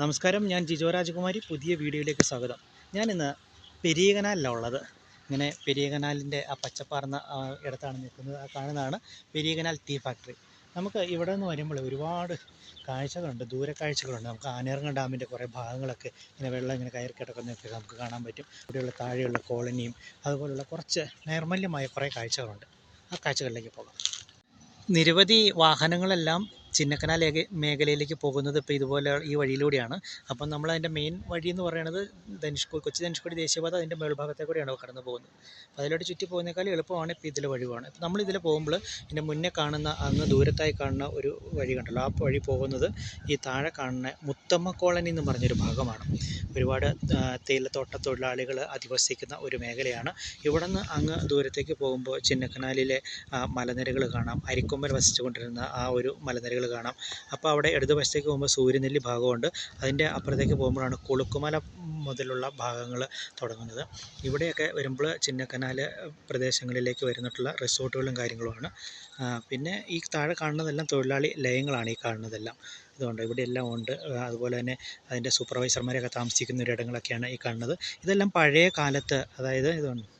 നമസ്കാരം ഞാൻ ജിജോ രാജകുമാരി. പുതിയ വീഡിയോയിലേക്ക് സ്വാഗതം. ഞാനിന്ന് പെരിയകനാലിലാണ് ഉള്ളത് ഇങ്ങനെ പെരിയ കനാലിന്റെ ആ പച്ചപ്പാർന്ന ഇടത്താണ് നിൽക്കുന്നത് ആ കാണുന്നതാണ് പെരിയകനാൽ ടീ ഫാക്ടറി. നമുക്ക് ഇവിടെ നിന്ന് വരുമ്പോൾ ഒരുപാട് കാഴ്ചകളുണ്ട് ദൂര കാഴ്ചകളുണ്ട് നമുക്ക് ആനേറങ്ങ ഡാമിന്റെ കുറേ ഭാഗങ്ങളൊക്കെ ഇങ്ങനെ വെള്ളം ഇങ്ങനെ കയറി കിടക്കുന്നതൊക്കെ നമുക്ക് കാണാൻ പറ്റും. ഇവിടെയുള്ള താഴെയുള്ള കോളനിയും അതുപോലുള്ള കുറച്ച് നൈർമല്യമായ കുറേ കാഴ്ചകളുണ്ട്. ആ കാഴ്ചകളിലേക്ക് പോകാം. നിരവധി വാഹനങ്ങളെല്ലാം ചിന്നക്കനാൽ മേഖലയിലേക്ക് പോകുന്നത് ഇപ്പോൾ ഇതുപോലെ ഈ വഴിയിലൂടെയാണ്. അപ്പം നമ്മൾ അതിന്റെ മെയിൻ വഴി എന്ന് പറയുന്നത് ധനുഷ്കോടി കൊച്ചി ധനുഷ്കോടി ദേശീയപാത അതിന്റെ മേൽഭാഗത്തെ കൂടെയാണ് കടന്നു പോകുന്നത്. അപ്പോൾ അതിലോട്ട് ചുറ്റി പോകുന്നേക്കാൾ എളുപ്പമാണ് ഇപ്പോൾ ഇതിലെ വഴിവാണ് ഇപ്പം നമ്മൾ ഇതിൽ പോകുമ്പോൾ ഇതിന്റെ മുന്നേ കാണുന്ന അങ്ങ് ദൂരത്തായി കാണുന്ന ഒരു വഴി കണ്ടല്ലോ. ആ വഴി പോകുന്നത് ഈ താഴെ കാണുന്ന മുത്തമ്മ കോളനി എന്ന് പറഞ്ഞൊരു ഭാഗമാണ്. ഒരുപാട് തേയിലത്തോട്ട തൊഴിലാളികൾ അധിവസിക്കുന്ന ഒരു മേഖലയാണ്. ഇവിടെ നിന്ന് അങ്ങ് ദൂരത്തേക്ക് പോകുമ്പോൾ ചിന്നക്കനാലിലെ മലനിരകൾ കാണാം. അരിക്കൊമ്പൽ വസിച്ചുകൊണ്ടിരുന്ന ആ ഒരു മലനിരകൾ കാണാം. അപ്പോൾ അവിടെ ഇടതുവശത്തേക്ക് പോകുമ്പോൾ സൂര്യനെല്ലി ഭാഗമുണ്ട്. അതിന്റെ അപ്പുറത്തേക്ക് പോകുമ്പോഴാണ് കുളുക്കുമല മുതലുള്ള ഭാഗങ്ങൾ തുടങ്ങുന്നത്. ഇവിടെയൊക്കെ വരുമ്പോൾ ചിന്നക്കനാൽ പ്രദേശങ്ങളിലേക്ക് വരുന്നിട്ടുള്ള റിസോർട്ടുകളും കാര്യങ്ങളുമാണ്. പിന്നെ ഈ താഴെ കാണുന്നതെല്ലാം തൊഴിലാളി ലയങ്ങളാണ് ഈ കാണുന്നതെല്ലാം. ഇതുകൊണ്ട് ഇവിടെ എല്ലാം ഉണ്ട്. അതുപോലെ തന്നെ അതിന്റെ സൂപ്പർവൈസർമാരൊക്കെ താമസിക്കുന്ന ഒരിടങ്ങളൊക്കെയാണ് ഈ കാണുന്നത്. ഇതെല്ലാം പഴയ കാലത്ത് അതായത് ഇതുണ്ട്.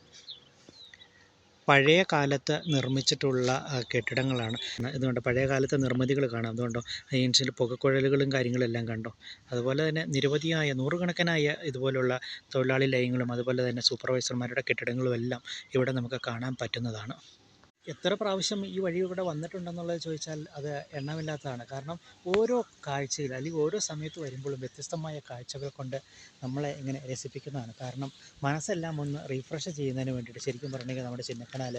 പഴയ കാലത്ത് നിർമ്മിച്ചിട്ടുള്ള കെട്ടിടങ്ങളാണ്. ഇതുകൊണ്ട് പഴയ കാലത്തെ നിർമ്മിതികൾ കാണാം. അതുകൊണ്ടോ ഏൻഷ്യന്റ് പുകക്കുഴലുകളും കാര്യങ്ങളെല്ലാം കണ്ടോ. അതുപോലെ തന്നെ നിരവധിയായ നൂറുകണക്കിനായ ഇതുപോലുള്ള തൊഴിലാളി ലയങ്ങളും അതുപോലെ തന്നെ സൂപ്പർവൈസർമാരുടെ കെട്ടിടങ്ങളും എല്ലാം ഇവിടെ നമുക്ക് കാണാൻ പറ്റുന്നതാണ്. എത്ര പ്രാവശ്യം ഈ വഴി ഇവിടെ വന്നിട്ടുണ്ടെന്നുള്ളത് ചോദിച്ചാൽ അത് എണ്ണമില്ലാത്തതാണ്. കാരണം ഓരോ കാഴ്ചയിൽ അല്ലെങ്കിൽ ഓരോ സമയത്ത് വരുമ്പോഴും വ്യത്യസ്തമായ കാഴ്ചകൾ കൊണ്ട് നമ്മളെ ഇങ്ങനെ രസിപ്പിക്കുന്നതാണ്. കാരണം മനസ്സെല്ലാം ഒന്ന് റീഫ്രഷ് ചെയ്യുന്നതിന് വേണ്ടിയിട്ട് ശരിക്കും പറഞ്ഞെങ്കിൽ നമ്മുടെ ചിന്നക്കനാൽ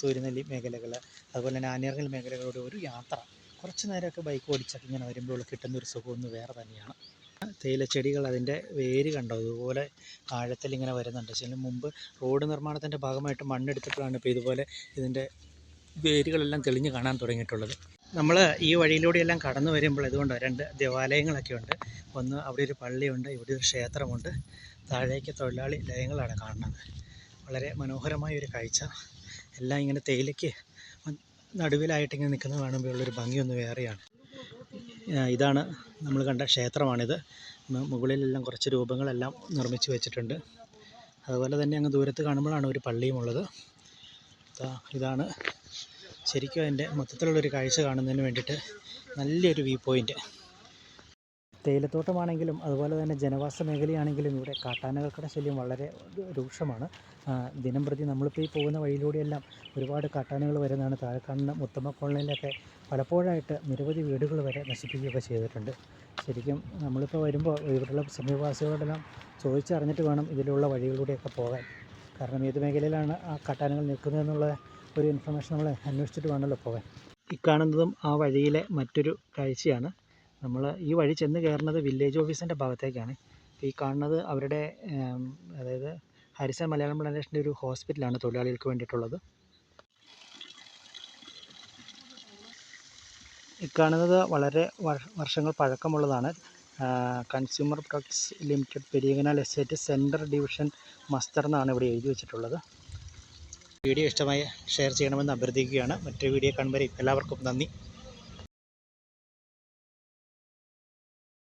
സൂര്യനെല്ലി മേഖലകൾ അതുപോലെ തന്നെ ആനിയറങ്ങൽ മേഖലകളുടെ ഒരു യാത്ര കുറച്ച് നേരമൊക്കെ ബൈക്ക് ഓടിച്ചൊക്കെ ഇങ്ങനെ വരുമ്പോൾ കിട്ടുന്ന ഒരു സുഖം ഒന്ന് വേറെ തന്നെയാണ്. തേയിലച്ചെടികൾ അതിന്റെ വേര് കണ്ടോ? ഇതുപോലെ ആഴത്തിൽ ഇങ്ങനെ വരുന്നുണ്ട് ചില മുമ്പ് റോഡ് നിർമ്മാണത്തിന്റെ ഭാഗമായിട്ട് മണ്ണെടുത്തിട്ടാണ് ഇപ്പോൾ ഇതുപോലെ ഇതിന്റെ വേരുകളെല്ലാം തെളിഞ്ഞ് കാണാൻ തുടങ്ങിയിട്ടുള്ളത്. നമ്മൾ ഈ വഴിയിലൂടെയെല്ലാം കടന്നു വരുമ്പോൾ ഇതുകൊണ്ട് രണ്ട് ദേവാലയങ്ങളൊക്കെ ഉണ്ട്. ഒന്ന് അവിടെ ഒരു പള്ളിയുണ്ട് ഇവിടെ ഒരു ക്ഷേത്രമുണ്ട്. താഴേക്ക് തൊഴിലാളി ലയങ്ങളാണ് കാണുന്നത്. വളരെ മനോഹരമായ ഒരു കാഴ്ച. എല്ലാം ഇങ്ങനെ തേയിലയ്ക്ക് നടുവിലായിട്ട് ഇങ്ങനെ നിൽക്കുന്നത് കാണുമ്പോഴുള്ളൊരു ഭംഗിയൊന്ന് വേറെയാണ്. ഇതാണ് നമ്മൾ കണ്ട ക്ഷേത്രമാണിത്. മുകളിലെല്ലാം കുറച്ച് രൂപങ്ങളെല്ലാം നിർമ്മിച്ച് വെച്ചിട്ടുണ്ട്. അതുപോലെ തന്നെ അങ്ങ് ദൂരത്ത് കാണുമ്പോഴാണ് ഒരു പള്ളിയുമുള്ളത് ഇതാണ് ശരിക്കും അതിന്റെ മൊത്തത്തിലുള്ളൊരു കാഴ്ച കാണുന്നതിന് വേണ്ടിയിട്ട് നല്ലൊരു വ്യൂ പോയിന്റ് തേയിലത്തോട്ടമാണെങ്കിലും അതുപോലെ തന്നെ ജനവാസ മേഖലയാണെങ്കിലും ഇവിടെ കാട്ടാനകൾക്കുടെ ശല്യം വളരെ രൂക്ഷമാണ്. ദിനം പ്രതി നമ്മളിപ്പോൾ ഈ പോകുന്ന വഴിയിലൂടെയെല്ലാം ഒരുപാട് കാട്ടാനകൾ വരുന്നതാണ്. താഴെ മുത്തമ്മ കോളനിയിലൊക്കെ പലപ്പോഴായിട്ട് നിരവധി വീടുകൾ വരെ നശിപ്പിക്കുകയൊക്കെ ചെയ്തിട്ടുണ്ട്. ശരിക്കും നമ്മളിപ്പോൾ വരുമ്പോൾ ഇവിടെയുള്ള സമീപവാസികളോടെല്ലാം ചോദിച്ചറിഞ്ഞിട്ട് വേണം ഇതിലുള്ള വഴികളിലൂടെയൊക്കെ പോകാൻ. കാരണം ഏത് മേഖലയിലാണ് ആ കാട്ടാനകൾ നിൽക്കുന്നതെന്നുള്ള ഒരു ഇൻഫർമേഷൻ നമ്മൾ അന്വേഷിച്ചിട്ട് വേണമല്ലോ പോകാൻ. ഈ കാണുന്നതും ആ വഴിയിലെ മറ്റൊരു കാഴ്ചയാണ്. നമ്മൾ ഈ വഴി ചെന്ന് കയറുന്നത് വില്ലേജ് ഓഫീസിന്റെ ഭാഗത്തേക്കാണ്. ഈ കാണുന്നത് അവരുടെ അതായത് ഹരിസ മലയാളം പ്ലാന്റേഷന്റെ ഒരു ഹോസ്പിറ്റലാണ് തൊഴിലാളികൾക്ക് വേണ്ടിയിട്ടുള്ളത്. ഈ കാണുന്നത് വളരെ വർഷങ്ങൾ പഴക്കമുള്ളതാണ്. Consumer products limited Periyakanal estate central division muster എന്നാണ് ഇവിടെ എഴുതി വെച്ചിട്ടുള്ളത്. വീഡിയോ ഇഷ്ടമായി ഷെയർ ചെയ്യണമെന്ന് അഭ്യർത്ഥിക്കുകയാണ്. മറ്റൊരു വീഡിയോ കാണുമ്പോൾ എല്ലാവർക്കും നന്ദി.